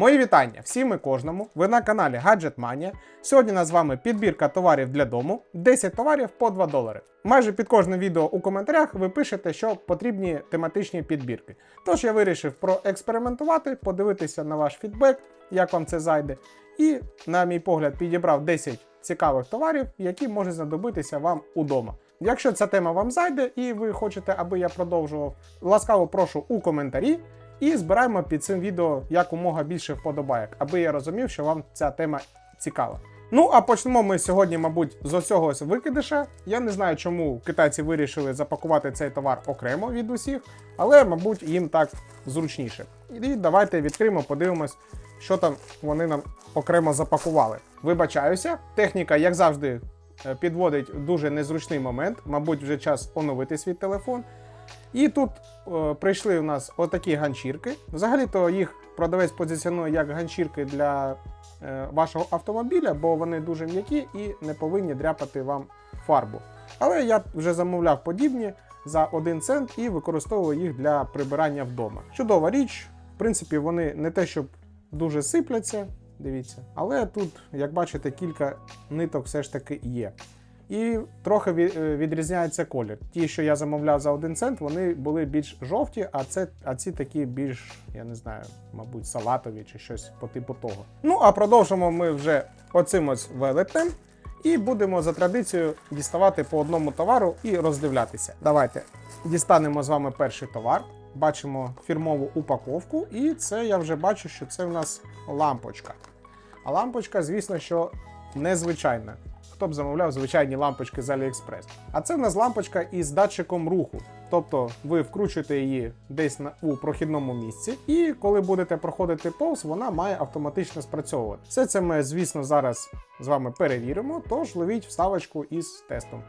Мої вітання всім і кожному. Ви на каналі Gadget Mania. Сьогодні нас з вами підбірка товарів для дому. 10 товарів по 2 долари. Майже під кожним відео у коментарях ви пишете, що потрібні тематичні підбірки. Тож я вирішив проекспериментувати, подивитися на ваш фідбек, як вам це зайде. І, на мій погляд, підібрав 10 цікавих товарів, які можуть знадобитися вам удома. Якщо ця тема вам зайде і ви хочете, аби я продовжував, ласкаво прошу у коментарі. І збираємо під цим відео якомога більше вподобайок, аби я розумів, що вам ця тема цікава. Ну а почнемо ми сьогодні, мабуть, з ось викидиша. Я не знаю, чому китайці вирішили запакувати цей товар окремо від усіх, але, мабуть, їм так зручніше. І давайте відкриємо, подивимось, що там вони нам окремо запакували. Вибачаюся, техніка, як завжди, е, підводить дуже незручний момент. Мабуть, вже час оновити свій телефон. І тут е, прийшли у нас отакі ганчірки. Взагалі-то їх продавець позиціонує як ганчірки для е, вашого автомобіля, бо вони дуже м'які і не повинні дряпати вам фарбу. Але я вже замовляв подібні за 1 цент і використовую їх для прибирання вдома. Чудова річ, в принципі, вони не те, щоб дуже сипляться, дивіться, але тут, як бачите, кілька ниток все ж таки є. І трохи е, відрізняється колір. Ті, що я замовляв за 1 цент, вони були більш жовті, а це а ці такі більш, я не знаю, мабуть, салатові чи щось по типу того. Ну а продовжимо ми вже оцим ось велетнем. І будемо за традицією діставати по одному товару і роздивлятися. Давайте дістанемо з вами перший товар. Бачимо фірмову упаковку, і це я вже бачу, що це в нас лампочка. А лампочка, звісно, що незвичайна. Б замовляв звичайні лампочки з AliExpress. А це в нас лампочка із датчиком руху. Тобто ви вкручуєте її десь у прохідному місці, і коли будете проходити повз, вона має автоматично спрацьовувати. Все це ми, звісно, зараз з вами перевіримо, тож ловіть вставочку із тестом.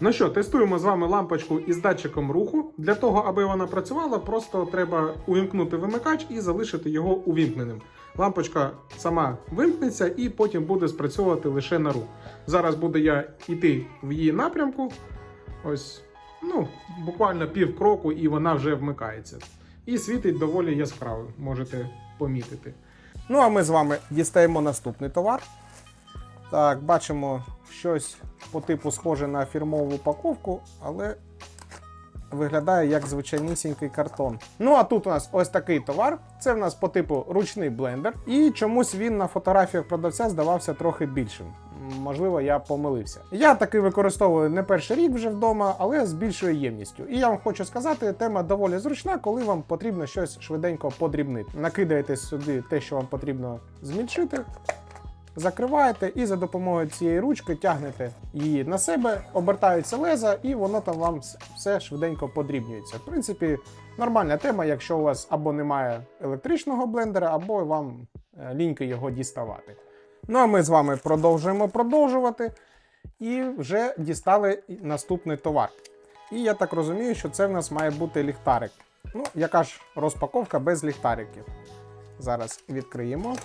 Ну що, тестуємо з вами лампочку із датчиком руху. Для того, аби вона працювала, просто треба увімкнути вимикач і залишити його увімкненим. Лампочка сама вимкнеться і потім буде спрацьовувати лише на рух. Зараз буду я йти в її напрямку. Ось, ну, буквально пів кроку, і вона вже вмикається. І світить доволі яскраво, можете помітити. Ну, а ми з вами дістаємо наступний товар. Так, бачимо щось по типу схоже на фірмову упаковку, але виглядає як звичайнісінький картон. Ну а тут у нас ось такий товар. Це в нас по типу ручний блендер. І чомусь він на фотографіях продавця здавався трохи більшим. Можливо, я помилився. Я таки використовую не перший рік вже вдома, але з більшою ємністю. І я вам хочу сказати, тема доволі зручна, коли вам потрібно щось швиденько подрібнити. Накидаєте сюди те, що вам потрібно змільшити, закриваєте і за допомогою цієї ручки тягнете її на себе, обертаються леза, і воно там вам все швиденько подрібнюється. В принципі, нормальна тема, якщо у вас або немає електричного блендера, або вам е, ліньки його діставати. Ну а ми з вами продовжуємо продовжувати. І вже дістали наступний товар. І я так розумію, що це в нас має бути ліхтарик. Ну, яка ж розпаковка без ліхтариків. Зараз відкриємо.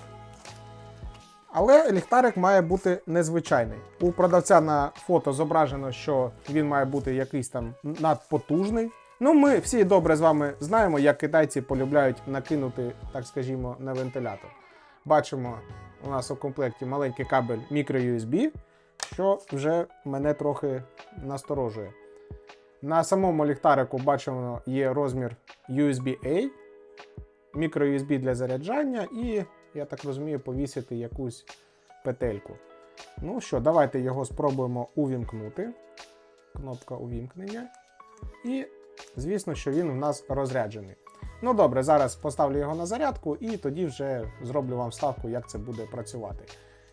Але ліхтарик має бути незвичайний. У продавця на фото зображено, що він має бути якийсь там надпотужний. Ну, ми всі добре з вами знаємо, як китайці полюбляють накинути, так скажімо, на вентилятор. Бачимо, у нас у комплекті маленький кабель microUSB, що вже мене трохи насторожує. На самому ліхтарику бачимо, є розмір USB-A, microUSB для заряджання і, я так розумію, повісити якусь петельку. Ну що, давайте його спробуємо увімкнути. Кнопка увімкнення. І, звісно, що він у нас розряджений. Ну добре, зараз поставлю його на зарядку і тоді вже зроблю вам ставку, як це буде працювати.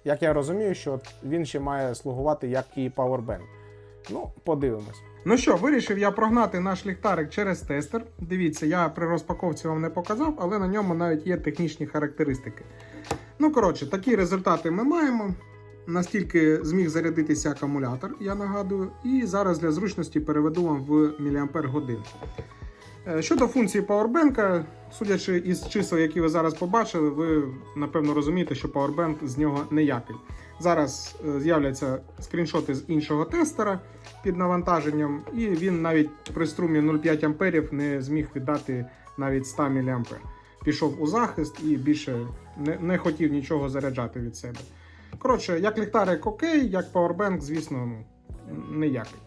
Як я розумію, що він ще має слугувати як і Powerbank. Ну, подивимось. Ну що, вирішив я прогнати наш ліхтарик через тестер. Дивіться, я при розпаковці вам не показав, але на ньому навіть є технічні характеристики. Ну, коротше, такі результати ми маємо. Настільки зміг зарядитися акумулятор, я нагадую, і зараз для зручності переведу вам в міліампер годин. Е, Щодо функції Powerbank, судячи із чисел, які ви зараз побачили, ви напевно розумієте, що Powerbank з нього ніякий. Зараз е, з'являться скріншоти з іншого тестера під навантаженням, і він навіть при струмі 0,5 амперів не зміг віддати навіть 100 мА. Пішов у захист і більше не, не хотів нічого заряджати від себе. Коротше, як ліхтарик окей, як павербенк, звісно, ну, ніякий.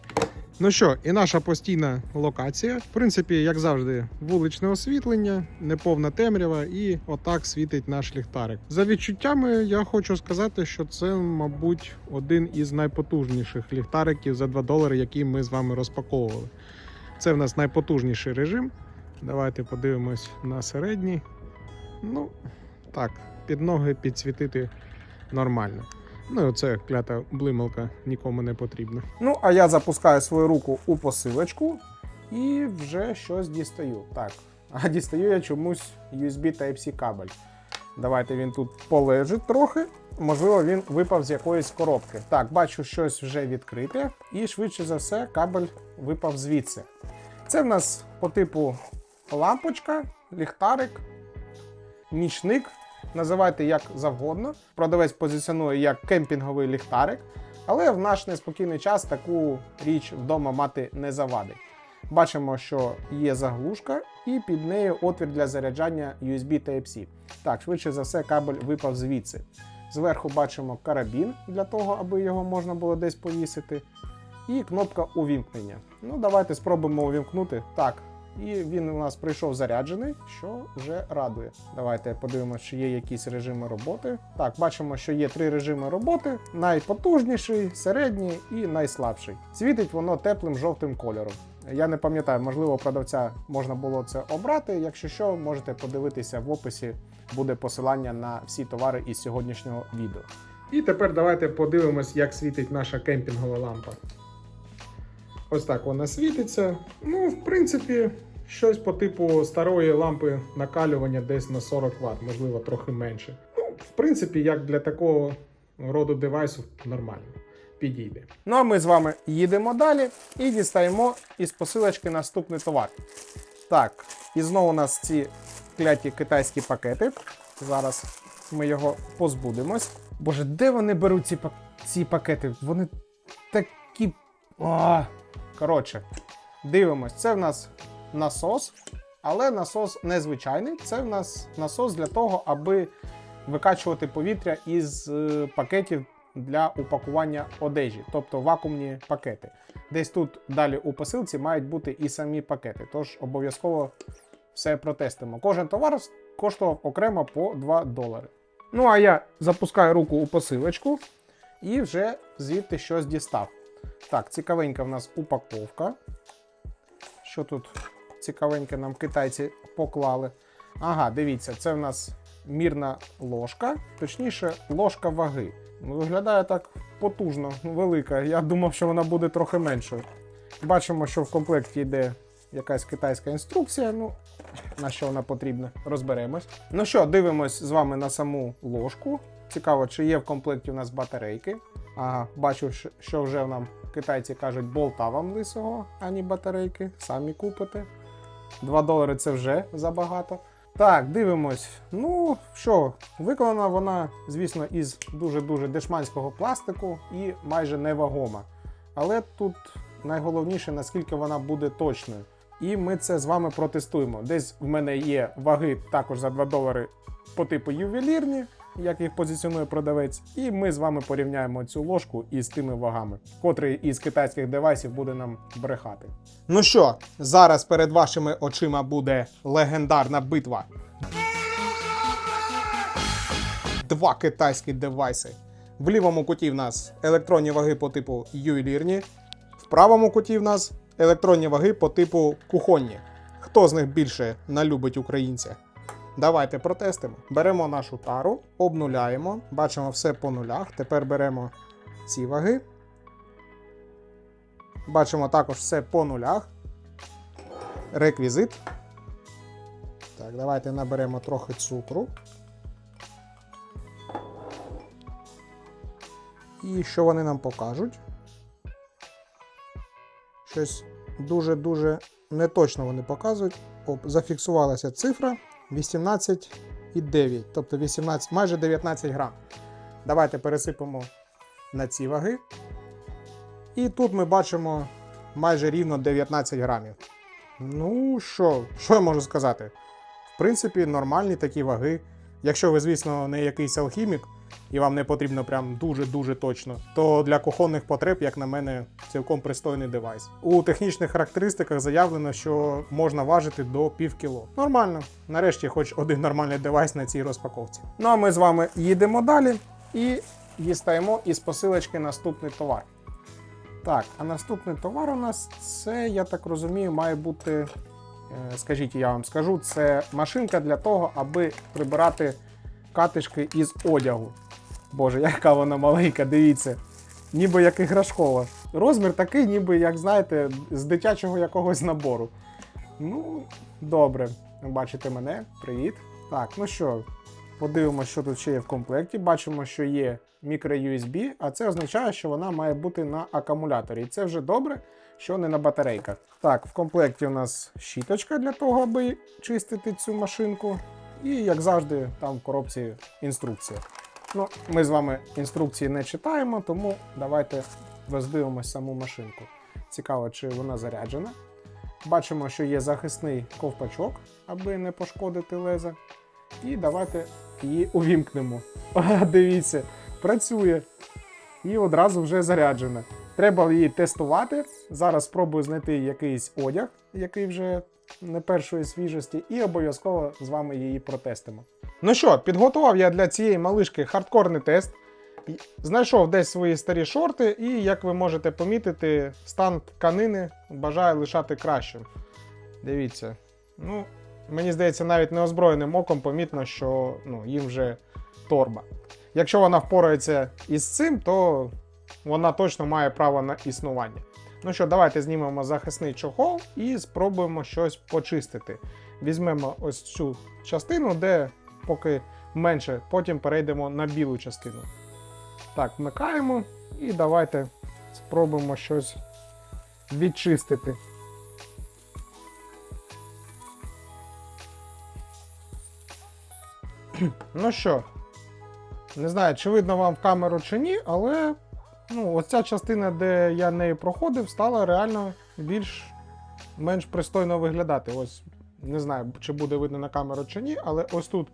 Ну що, і наша постійна локація. В принципі, як завжди, вуличне освітлення, неповна темрява, і отак світить наш ліхтарик. За відчуттями, я хочу сказати, що це, мабуть, один із найпотужніших ліхтариків за 2 долари, які ми з вами розпаковували. Це в нас найпотужніший режим. Давайте подивимось на середній. Ну, так, під ноги підсвітити нормально. Ну, і оце клята блималка нікому не потрібна. Ну, а я запускаю свою руку у посилочку і вже щось дістаю. Так, а дістаю я чомусь USB Type-C кабель. Давайте він тут полежить трохи. Можливо, він випав з якоїсь коробки. Так, бачу, щось вже відкрите, і швидше за все, кабель випав звідси. Це в нас по типу лампочка, ліхтарик, нічник. Називайте як завгодно. Продавець позиціонує як кемпінговий ліхтарик, але в наш неспокійний час таку річ вдома мати не завадить. Бачимо, що є заглушка, і під нею отвір для заряджання USB Type-C. Так, швидше за все, кабель випав звідси. Зверху бачимо карабін для того, аби його можна було десь повісити. І кнопка увімкнення. Ну, давайте спробуємо увімкнути. Так, і він у нас прийшов заряджений, що вже радує. Давайте подивимося, чи є якісь режими роботи. Так, бачимо, що є три режими роботи: найпотужніший, середній і найслабший. Світить воно теплим жовтим кольором. Я не пам'ятаю, можливо, продавця можна було це обрати. Якщо що, можете подивитися в описі, буде посилання на всі товари із сьогоднішнього відео. І тепер давайте подивимось, як світить наша кемпінгова лампа. Ось так вона світиться. Ну, в принципі, щось по типу старої лампи накалювання десь на 40 Вт, можливо, трохи менше. Ну, в принципі, як для такого роду девайсу нормально. Підійде. Ну а ми з вами їдемо далі і дістаємо із посилочки наступний товар. Так, і знову у нас ці кляті китайські пакети. Зараз ми його позбудемось. Боже, де вони беруть ці, ці пакети? Вони такі. А! Коротше, дивимось, це в нас насос, але насос незвичайний. Це в нас насос для того, аби викачувати повітря із е, пакетів для упакування одежі, тобто вакуумні пакети. Десь тут далі у посилці мають бути і самі пакети, тож обов'язково все протестимо. Кожен товар коштував окремо по 2 долари. Ну а я запускаю руку у посилочку і вже звідти щось дістав. Так, цікавенька в нас упаковка. Що тут цікавеньке нам китайці поклали? Ага, дивіться, це в нас мірна ложка, точніше, ложка ваги. Ну, Виглядає так потужно, велика. Я думав, що вона буде трохи меншою. Бачимо, що в комплекті йде якась китайська інструкція. Ну, на що вона потрібна, розберемось. Ну що, дивимось з вами на саму ложку. Цікаво, чи є в комплекті у нас батарейки. Ага, бачу, що вже нам китайці кажуть, болта вам лисого, ані батарейки. Самі купите. 2 долари це вже забагато. Так, дивимось. Ну що, виконана вона, звісно, із дуже-дуже дешманського пластику і майже невагома. Але тут найголовніше, наскільки вона буде точною. І ми це з вами протестуємо. Десь в мене є ваги також за 2 долари по типу ювелірні, як їх позиціонує продавець. І ми з вами порівняємо цю ложку із тими вагами, котрий із китайських девайсів буде нам брехати. Ну що, зараз перед вашими очима буде легендарна битва. Два китайські девайси. В лівому куті в нас електронні ваги по типу ювелірні, в правому куті в нас електронні ваги по типу кухонні. Хто з них більше налюбить українця? Давайте протестимо. Беремо нашу тару, обнуляємо, бачимо все по нулях. Тепер беремо ці ваги. Бачимо також все по нулях. Реквізит. Так, давайте наберемо трохи цукру. І що вони нам покажуть? Щось дуже-дуже неточно вони показують. Оп, зафіксувалася цифра 18,9, тобто 18, майже 19 грам. Давайте пересипемо на ці ваги. І тут ми бачимо майже рівно 19 грамів. Ну що, що я можу сказати? В принципі, нормальні такі ваги Якщо ви, звісно, не якийсь алхімік, і вам не потрібно прям дуже-дуже точно, то для кухонних потреб, як на мене, цілком пристойний девайс. У технічних характеристиках заявлено, що можна важити до пів кіло. Нормально. Нарешті, хоч один нормальний девайс на цій розпаковці. Ну а ми з вами їдемо далі і дістаємо із посилочки наступний товар. Так, а наступний товар у нас це, я так розумію, має бути. е, Скажіть, я вам скажу, це машинка для того, аби прибирати катишки із одягу. Боже, яка вона маленька, дивіться. Ніби як іграшкова. Розмір такий, ніби, як знаєте, з дитячого якогось набору. Ну, добре. Бачите мене. Привіт. Так, ну що, подивимося, що тут ще є в комплекті. Бачимо, що є мікро-USB, а це означає, що вона має бути на акумуляторі. І це вже добре, що не на батарейках. Так, в комплекті у нас щіточка для того, аби чистити цю машинку. І, як завжди, там в коробці інструкція. Ну, ми з вами інструкції не читаємо, тому давайте роздивимось саму машинку. Цікаво, чи вона заряджена. Бачимо, що є захисний ковпачок, аби не пошкодити леза. І давайте її увімкнемо. Дивіться, працює. І одразу вже заряджена. Треба її тестувати. Зараз спробую знайти якийсь одяг, який вже не першої свіжості, і обов'язково з вами її протестимо. Ну що, підготував я для цієї малишки хардкорний тест. Знайшов десь свої старі шорти, і як ви можете помітити, стан тканини бажаю лишати кращим. Дивіться. Ну, мені здається, навіть неозброєним оком помітно, що ну, їм вже торба. Якщо вона впорається із цим, то вона точно має право на існування. Ну що, давайте знімемо захисний чохол і спробуємо щось почистити. Візьмемо ось цю частину, де поки менше, потім перейдемо на білу частину. Так, вмикаємо і давайте спробуємо щось відчистити. Ну що, не знаю, чи видно вам в камеру чи ні, але ну, ось ця частина, де я нею проходив, стала реально більш-менш пристойно виглядати. Ось не знаю, чи буде видно на камеру чи ні, але ось тут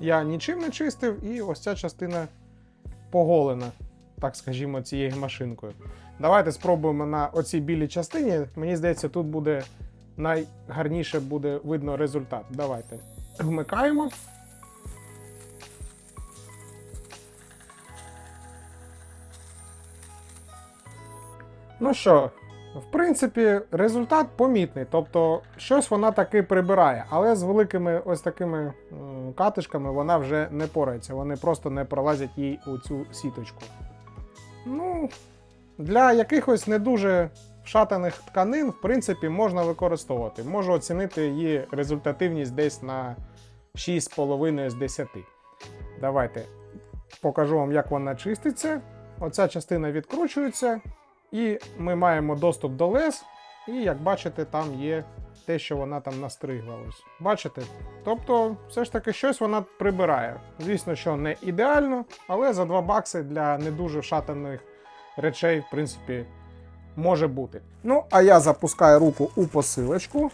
я нічим не чистив, і ось ця частина поголена, так скажімо, цією машинкою. Давайте спробуємо на оцій білій частині. Мені здається, тут буде найгарніше буде видно результат. Давайте вмикаємо. Ну що, в принципі, результат помітний. Тобто, щось вона таки прибирає, але з великими ось такими катишками вона вже не порається. Вони просто не пролазять їй у цю сіточку. Ну, для якихось не дуже вшатаних тканин, в принципі, можна використовувати. Можу оцінити її результативність десь на 6,5 з 10. Давайте покажу вам, як вона чиститься. Оця частина відкручується. І ми маємо доступ до лез, і як бачите, там є те, що вона там настригла. Ось. Бачите? Тобто, все ж таки щось вона прибирає. Звісно, що не ідеально, але за 2 бакси для не дуже шатаних речей, в принципі, може бути. Ну, а я запускаю руку у посилочку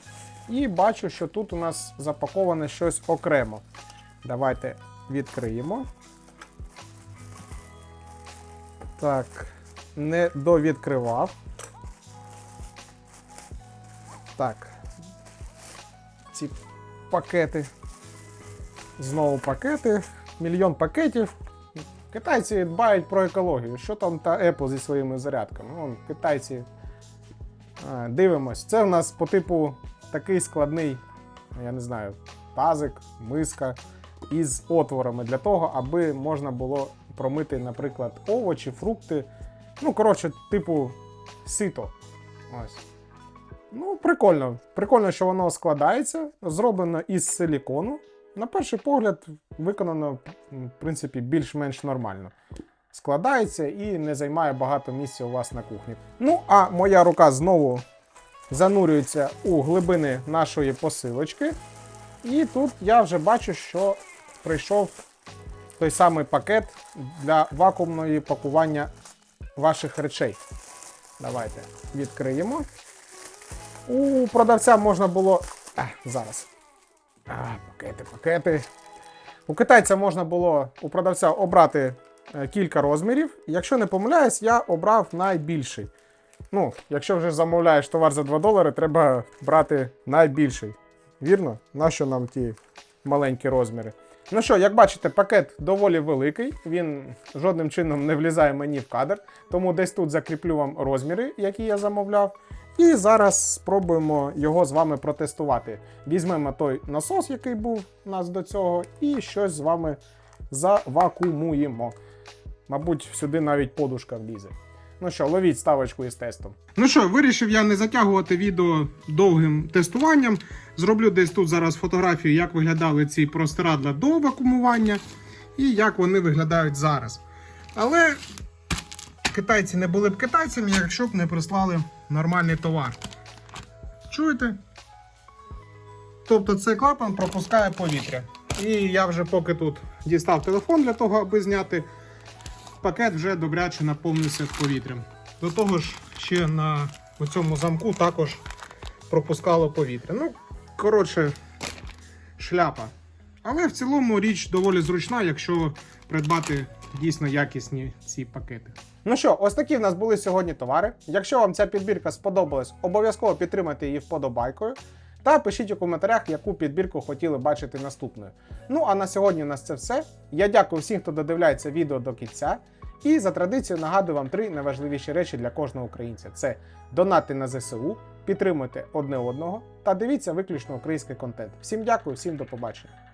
і бачу, що тут у нас запаковане щось окремо. Давайте відкриємо. Так не довідкривав. Так. Ці пакети. Знову пакети. Мільйон пакетів. Китайці дбають про екологію. Що там та Apple зі своїми зарядками? Вон, китайці. А, дивимось. Це в нас по типу такий складний, я не знаю, тазик, миска із отворами для того, аби можна було промити, наприклад, овочі, фрукти. Ну, коротше, типу, сито. Ось. Ну, прикольно. Прикольно, що воно складається, зроблено із силікону. На перший погляд, виконано, в принципі, більш-менш нормально. Складається і не займає багато місця у вас на кухні. Ну, а моя рука знову занурюється у глибини нашої посилочки. І тут я вже бачу, що прийшов той самий пакет для вакуумної пакування ваших речей. Давайте відкриємо. У продавця можна було. А, зараз. А, пакети, пакети. У китайця можна було у продавця обрати е, кілька розмірів. Якщо не помиляюсь, я обрав найбільший. Ну, якщо вже замовляєш товар за 2 долари, треба брати найбільший. Вірно? Нащо нам ті маленькі розміри? Ну що, як бачите, пакет доволі великий, він жодним чином не влізає мені в кадр, тому десь тут закріплю вам розміри, які я замовляв. І зараз спробуємо його з вами протестувати. Візьмемо той насос, який був у нас до цього, і щось з вами завакуумуємо. Мабуть, сюди навіть подушка влізе. Ну що, ловіть ставочку із тестом. Ну що, вирішив я не затягувати відео довгим тестуванням. Зроблю десь тут зараз фотографію, як виглядали ці простирадла до вакуумування і як вони виглядають зараз. Але китайці не були б китайцями, якщо б не прислали нормальний товар. Чуєте? Тобто цей клапан пропускає повітря. І я вже поки тут дістав телефон для того, аби зняти пакет вже добряче наповнився повітрям. До того ж, ще на цьому замку також пропускало повітря. Ну, коротше, шляпа. Але в цілому річ доволі зручна, якщо придбати дійсно якісні ці пакети. Ну що, ось такі в нас були сьогодні товари. Якщо вам ця підбірка сподобалась, обов'язково підтримайте її вподобайкою. Та пишіть у коментарях, яку підбірку хотіли бачити наступною. Ну а на сьогодні у нас це все. Я дякую всім, хто додивляється відео до кінця. І за традицією нагадую вам три найважливіші речі для кожного українця: це донати на ЗСУ, підтримуйте одне одного та дивіться виключно український контент. Всім дякую, всім до побачення.